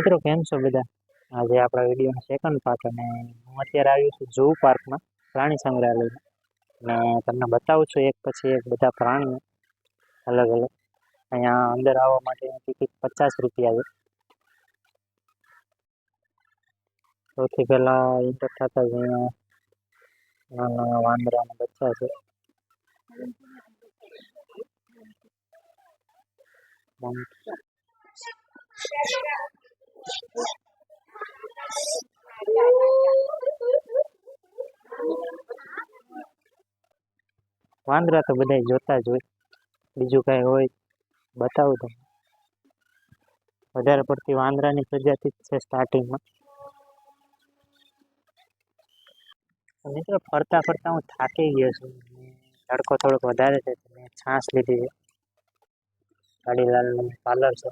મિત્રો, કેમ છો બધા? આજે આપણા વિડીયોનો સેકન્ડ પાર્ટ અને હું અત્યારે આવ્યો છું ઝૂ પાર્કમાં પ્રાણી સંગ્રહાલયમાં. અને તમને બતાવું છું, એક પછી એક બધા પ્રાણીઓ અલગ અલગ. અહીંયા અંદર આવવા માટેની ટિકિટ પચાસ રૂપિયા છે. સૌથી પહેલાં એન્ટર થતા જ અહીંયા વાંદરાના બચ્ચા છે. મોnkey. વાંદરા તો બધા જોતા જ હોય. બીજું કઈ હોય, બતાવું તમને. વધારે પડતી વાંદરાની પ્રજાતિ છે સ્ટાર્ટિંગમાં મિત્રો, ફરતા ફરતા હું થાકી ગયો છું. તડકો થોડોક વધારે છે મેં છાશ લીધી છે. ગાડીલાલનું પાર્લર છે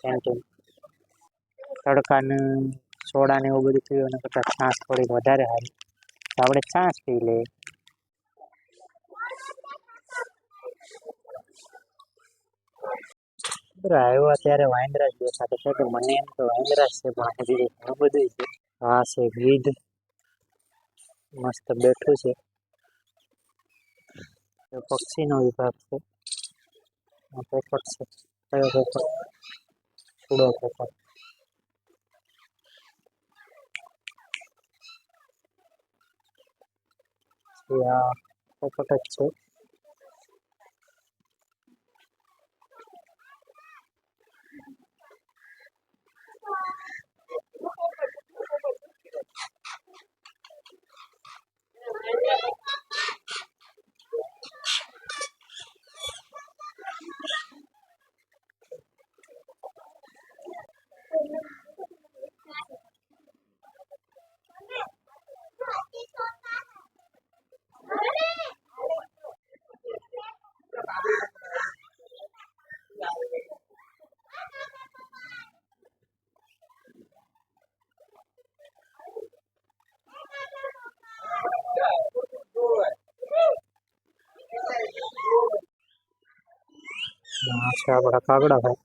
કેન્ટીન તડકાને સોડા ને એવું બધું પીવું એના કરતાં છાશ થોડીક વધારે સારી તો આપણે છાશ પી લઈએ. આવ્યો ત્યારે વાંદરા જ દેખાતા છે. કે મને એમ તો વાંદરા છે, પણ હજી ઘણું બધું છે. આ છે ગીધ મસ્ત બેઠું છે. પક્ષીનો વિભાગ છે. કયો પોપટ છૂડો પોપટ પછી આ પોપટ છે આ છે આપણા કાગડા ભાઈ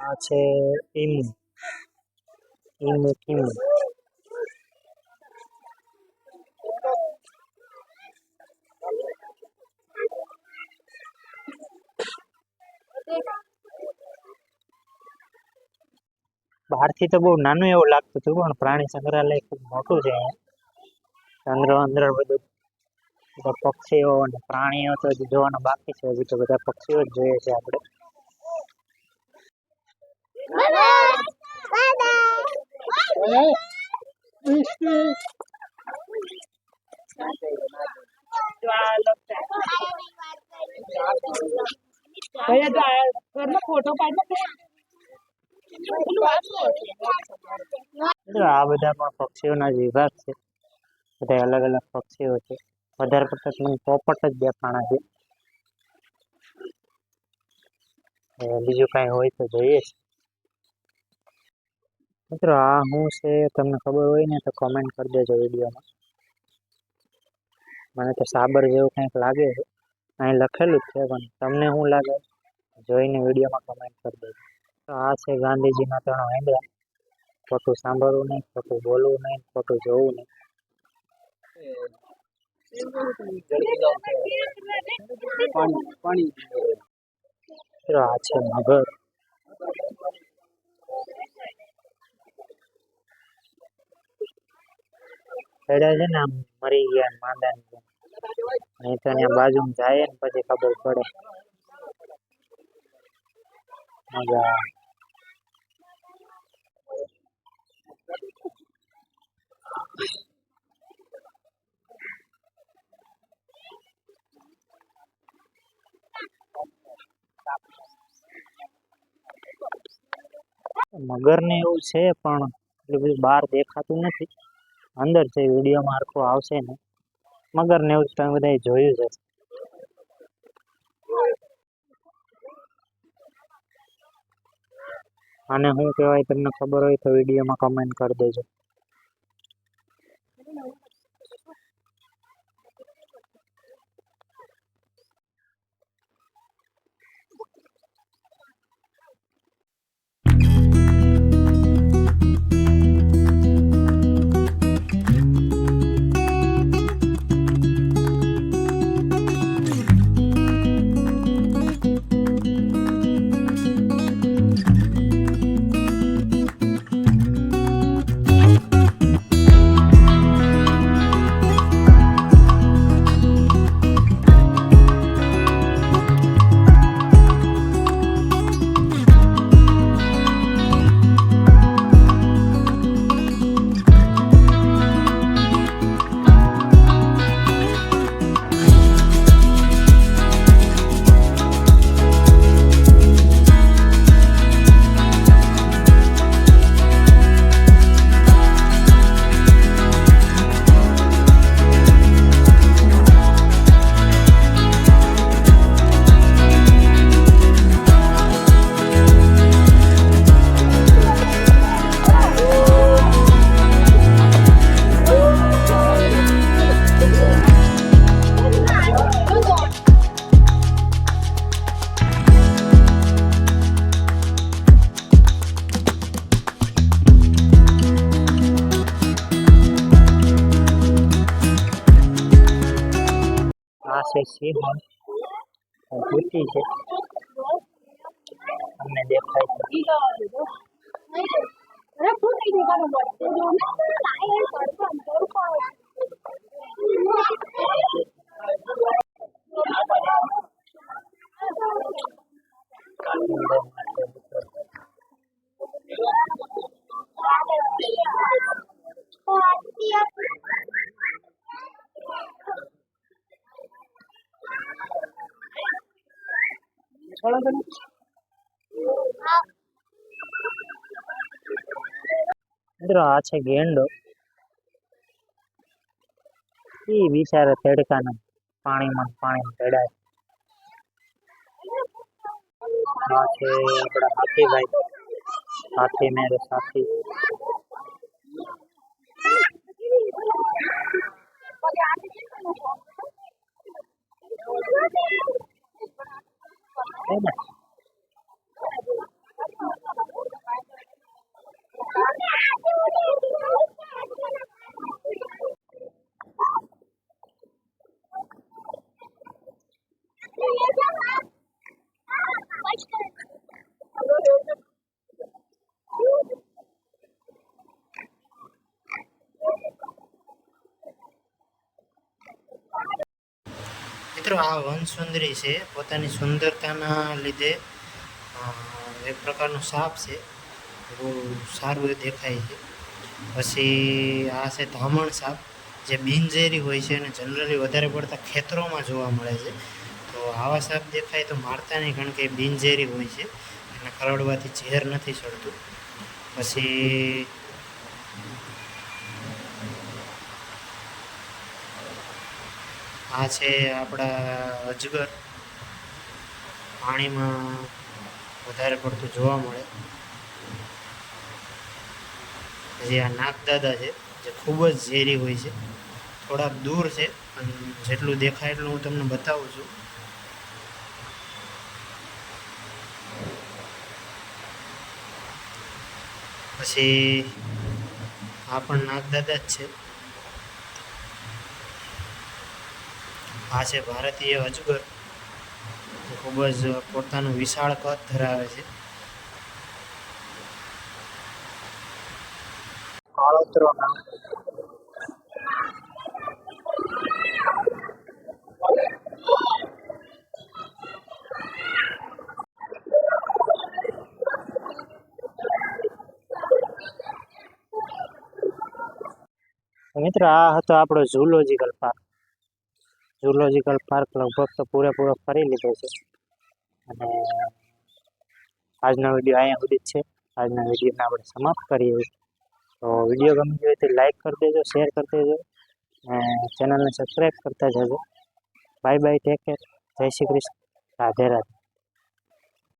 આ છે ઈમુ ઈમુ કીમુ બહારથી તો બહુ નાનું એવું લાગતું હતું પણ પ્રાણી સંગ્રહાલય ખૂબ મોટું છે. અંદર અંદર બધું બધા પક્ષીઓ અને પ્રાણીઓ તો હજી જોવાના બાકી છે હજી તો બધા પક્ષીઓ જ જોઈએ છે આપણે. ફોટો પાડ. મિત્રો આ બધા પણ પક્ષીઓના જ વિભાગ છે. બધા અલગ અલગ પક્ષીઓ છે. વધારે પડતા મને પોપટ જ દેખાણા છે. બીજું કાંઈ હોય તો જોઈએ મિત્રો, આ હું છે તમને ખબર હોય ને તો કમેન્ટ કરી દેજો વિડીયોમાં. મને તો સાબર જેવું કંઈક લાગે છે. અહીં લખેલું જ છે, પણ તમને શું લાગે? જોઈને વિડીયોમાં કમેન્ટ કરી દેજો. તો આ છે ગાંધીજીના ત્રણ વાંદરા ખોટું સાંભળવું નહીં ખોટું બોલવું નહીં ખોટું જોવું નહીં. આ છે મગર. પડ્યા છે ને આમ મરી ગયા માંદા. નહીં તો ત્યાં બાજુમાં જાય ને પછી ખબર પડે. મજા આવે. મગર ને એવું છે, પણ એટલું બધું બહાર દેખાતું નથી. અંદર છે વિડીયોમાં હરખું આવશે ને. મગર ને એવું જ તમે બધાએ જોયું છે આને શું કહેવાય તમને ખબર હોય તો વિડીયોમાં કમેન્ટ કરી દેજો. છે સિંહણ દૂતી છે તમને દેખાય છે મિત્રો આ છે ગેંડો એ બિચારા તડકાના પાણીમાં ને પાણીમાં પડાય આ છે આપણા હાથીભાઈ હાથી મેરે સાથી છે ને મિત્રો, આ વનસુંદરી છે. પોતાની સુંદરતાના લીધે એક પ્રકારનું સાપ છે. બહુ સારું એ દેખાય છે. પછી આ છે ધામણ સાપ. જે બિનઝેરી હોય છે અને જનરલી વધારે પડતા ખેતરોમાં જોવા મળે છે. તો આવા સાપ દેખાય તો મારતા નહીં, કારણ કે બિનઝેરી હોય છે. અને કરડવાથી ઝેર નથી ચડતું. પછી આ છે આપણા અજગર. પાણીમાં વધારે પડતું જોવા મળે. પછી આ નાગદાદા છે, જે ખૂબ જ ઝેરી હોય છે. થોડાક દૂર છે અને જેટલું દેખાય એટલું હું તમને બતાવું છું. પછી આ પણ નાગદાદા જ છે. આ છે ભારતીય અજગર. ખૂબ જ પોતાનું વિશાળ કદ ધરાવે છે. મિત્ર મિત્રો આ હતો આપણો ઝૂલોજીકલ પાર્ક ઝૂલોજીકલ પાર્ક લગભગ તો પૂરેપૂરો ફરી લીધો છે. અને આજનો વીડિયો અહીંયા સુધી જ છે. આજના વિડીયોને આપણે સમાપ્ત કરીએ. તો વીડિયો ગમી હોય તો લાઈક કરી દેજો શેર કરી દેજો અને ચેનલને સબસ્ક્રાઈબ કરતા જજો. બાય બાય ટેક કેર જય શ્રી કૃષ્ણ. રાધે રાધે.